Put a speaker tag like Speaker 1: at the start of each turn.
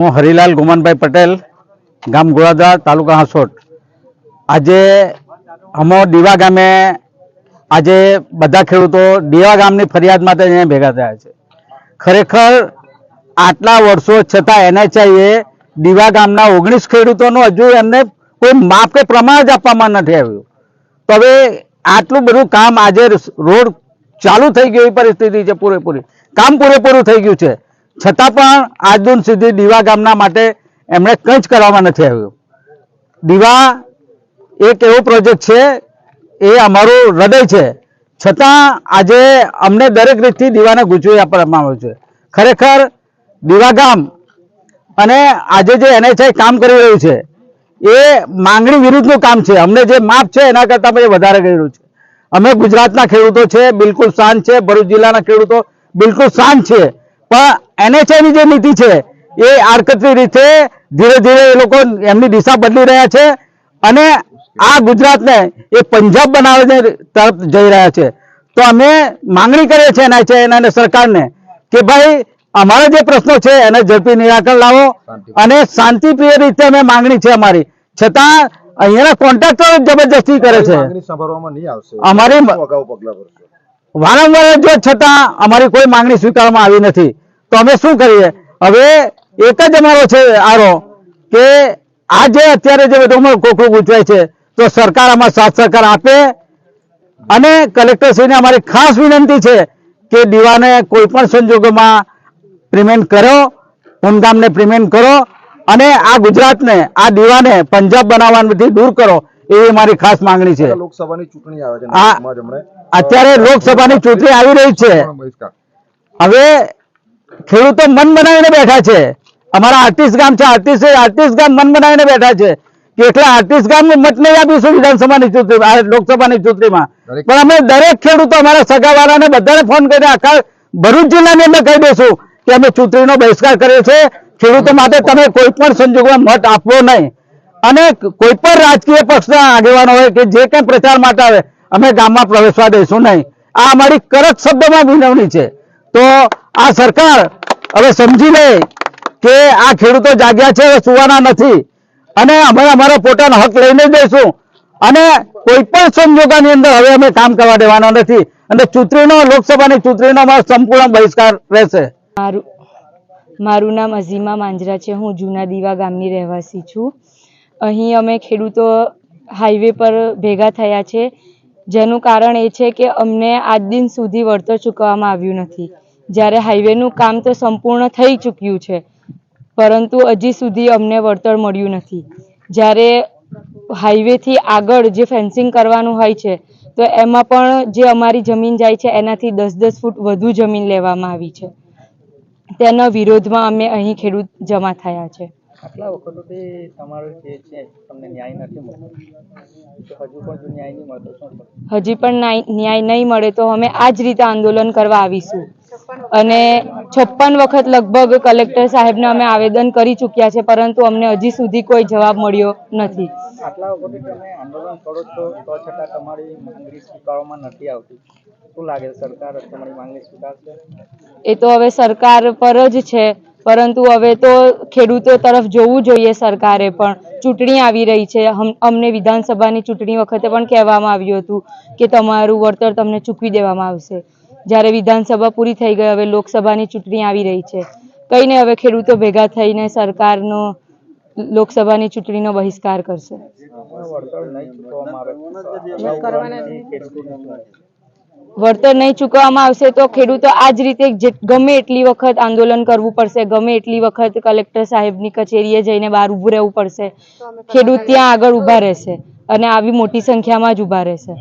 Speaker 1: હું હરિલાલ ગુમાનભાઈ પટેલ, ગામ ગોળાદરા તાલુકા હાંસોટ. આજે અમો દીવા ગામે આજે બધા ખેડૂતો દીવા ગામની ફરિયાદ માટે અહીંયા ભેગા થયા છે. ખરેખર આટલા વર્ષો છતાં એનએચઆઈએ દીવા ગામના ઓગણીસ ખેડૂતોનું હજુ એમને કોઈ માપ કે પ્રમાણ જ આપવામાં નથી આવ્યું. તો હવે આટલું બધું કામ આજે રોડ ચાલુ થઈ ગયું, એ પરિસ્થિતિ છે પૂરેપૂરી. કામ પૂરેપૂરું થઈ ગયું છે. છતાં પણ આજ દિન સુધી દીવા ગામના માટે એમણે કંઈ જ કરવામાં નથી આવ્યું. દીવા એક એવો પ્રોજેક્ટ છે, એ અમારું હૃદય છે. છતાં આજે અમને દરેક રીતથી દીવાને ગૂંચવી આપવામાં આવ્યું છે. ખરેખર દીવા ગામ અને આજે જે એનએચઆઈ કામ કરી રહ્યું છે, એ માંગણી વિરુદ્ધનું કામ છે. અમને જે માપ છે, એના કરતાં પણ વધારે કર્યું છે. અમે ગુજરાતના ખેડૂતો છે, બિલકુલ શાંત છે. ભરૂચ જિલ્લાના ખેડૂતો બિલકુલ શાંત છે. પણ એનએચઆઈની જે નીતિ છે એ આડકતરી રીતે ધીરે ધીરે એ લોકો એમની દિશા બદલી રહ્યા છે અને આ ગુજરાતને એ પંજાબ બનાવવાની તરફ જઈ રહ્યા છે. તો અમે માંગણી કરીએ છીએ એનએચઆઈ અને સરકારને કે ભાઈ અમારા જે પ્રશ્નો છે એને ઝડપી નિરાકરણ લાવો અને શાંતિપ્રિય રીતે અમે માંગણી છે અમારી. છતાં અહીંયાના કોન્ટ્રાક્ટરો જબરજસ્તી કરે છે. અમારી વારંવાર જો છતાં અમારી કોઈ માંગણી સ્વીકારવામાં આવી નથી. તો અમે શું કરીએ? હવે એક જ અમારો છે આરો કે આ જે અત્યારે જે બધું કોકડું ગૂંચવાય છે તો સરકાર આમાં સાથ સહકાર આપે અને કલેક્ટરશ્રીને અમારી ખાસ વિનંતી છે કે દીવાને કોઈ પણ સંજોગોમાં પ્રિમેન્ટ કરો ધૂમધામને પ્રિમેન્ટ કરો અને આ ગુજરાતને આ દીવાને પંજાબ બનાવવાથી દૂર કરો એવી મારી ખાસ માંગણી છે.
Speaker 2: લોકસભાની ચૂંટણી આવે છે
Speaker 1: અત્યારે લોકસભાની ચૂંટણી આવી રહી છે. હવે ખેડૂતો મન બનાવીને બેઠા છે. અમારા આર્ટિસ્ટ ગામ છે આર્ટિસ્ટ આર્ટિસ્ટ ગામ મન બનાવીને બેઠા છે કે એટલે આર્ટિસ્ટ ગામ મત નહીં આપીશું વિધાનસભાની ચૂંટણી લોકસભાની ચૂંટણીમાં. પણ અમે દરેક ખેડૂતો અમારા સગાવાળાને બધાને ફોન કરીને આખા ભરૂચ જિલ્લાની અંદર કહી દઈશું કે અમે ચૂંટણીનો બહિષ્કાર કર્યો છે. ખેડૂતો માટે તમે કોઈ પણ સંજોગોમાં મત આપવો નહીં. અને કોઈ પણ રાજકીય પક્ષના આગેવાનો હોય કે જે કંઈ પ્રચાર માટે આવે અમે ગામમાં પ્રવેશવા દઈશું નહીં. આ અમારી કરક શબ્દમાં વિનવણી છે. તો આ સરકાર હવે સમજી લે કે આ ખેડૂતો જાગ્યા છે સુવાના નથી. અને અમે અમારો પોતાનો હક લઈને દઈશું. અને કોઈ પણ સંજોગોની અંદર હવે અમે કામ કરવા દેવાના નથી. અને ચૂંટણીનો, લોકસભાની ચૂંટણીનો અમારો સંપૂર્ણ બહિષ્કાર રહેશે.
Speaker 3: મારું મારું નામ અઝીમા માંજરા છે. હું જૂના દીવા ગામની રહેવાસી છું. અહીં અમે ખેડૂતો હાઈવે પર ભેગા થયા છે. જેનું કારણ એ છે કે અમને આજ દિન સુધી વળતર ચૂકવવામાં આવ્યું નથી. જ્યારે હાઈવેનું કામ તો સંપૂર્ણ થઈ ચૂક્યું છે, પરંતુ હજી સુધી અમને વળતર મળ્યું નથી. જ્યારે હાઈવેથી આગળ જે ફેન્સિંગ કરવાનું હોય છે, તો એમાં પણ જે અમારી જમીન જાય છે, એનાથી દસ દસ ફૂટ વધુ જમીન લેવામાં આવી છે. તેના વિરોધમાં અમે અહીં ખેડૂત જમા થયા છે.
Speaker 4: આટલા વખતોથી તમારો જે છે તમને ન્યાય નથી મળતો. હજુ પણ જો ન્યાય નહીં મળતો શું
Speaker 3: હજી પણ ન્યાય નહીં મળે તો અમે આ જ રીતે આંદોલન કરવા આવીશું. અને છપ્પન વખત લગભગ કલેક્ટર સાહેબને અમે આવેદન કરી ચૂક્યા છે પરંતુ અમને હજી સુધી કોઈ જવાબ મળ્યો નથી.
Speaker 4: આટલા વખતથી તમે આંદોલન કરો છો તો છતાં તમારી માંગણી સ્વીકારવામાં નથી આવતી. શું લાગે સરકાર તમારી માંગણી સ્વીકારશે?
Speaker 3: એ તો હવે સરકાર પર જ છે. પરંતુ હવે તો ખેડૂતો તરફ જોવું જોઈએ સરકારે પણ. ચૂંટણી આવી રહી છે. અમને વિધાનસભાની ચૂંટણી વખતે પણ કહેવામાં આવ્યું હતું કે તમારું વળતર તમને ચૂકવી દેવામાં આવશે. જ્યારે વિધાનસભા પૂરી થઈ ગઈ હવે લોકસભાની ચૂંટણી આવી રહી છે. કંઈ નહીં હવે ખેડૂતો ભેગા થઈને સરકારનો લોકસભાની ચૂંટણીનો બહિષ્કાર કરશે.
Speaker 4: વળતર નહીં ચૂકવવામાં
Speaker 3: આવશે તો ખેડૂતો આ જ રીતે ગમે એટલી વખત આંદોલન કરવું પડશે ગમે એટલી વખત કલેક્ટર સાહેબની કચેરીએ જઈને બહાર ઊભું રહેવું પડશે. ખેડૂત ત્યાં આગળ ઊભા રહેશે અને આવી મોટી સંખ્યામાં જ ઊભા રહેશે.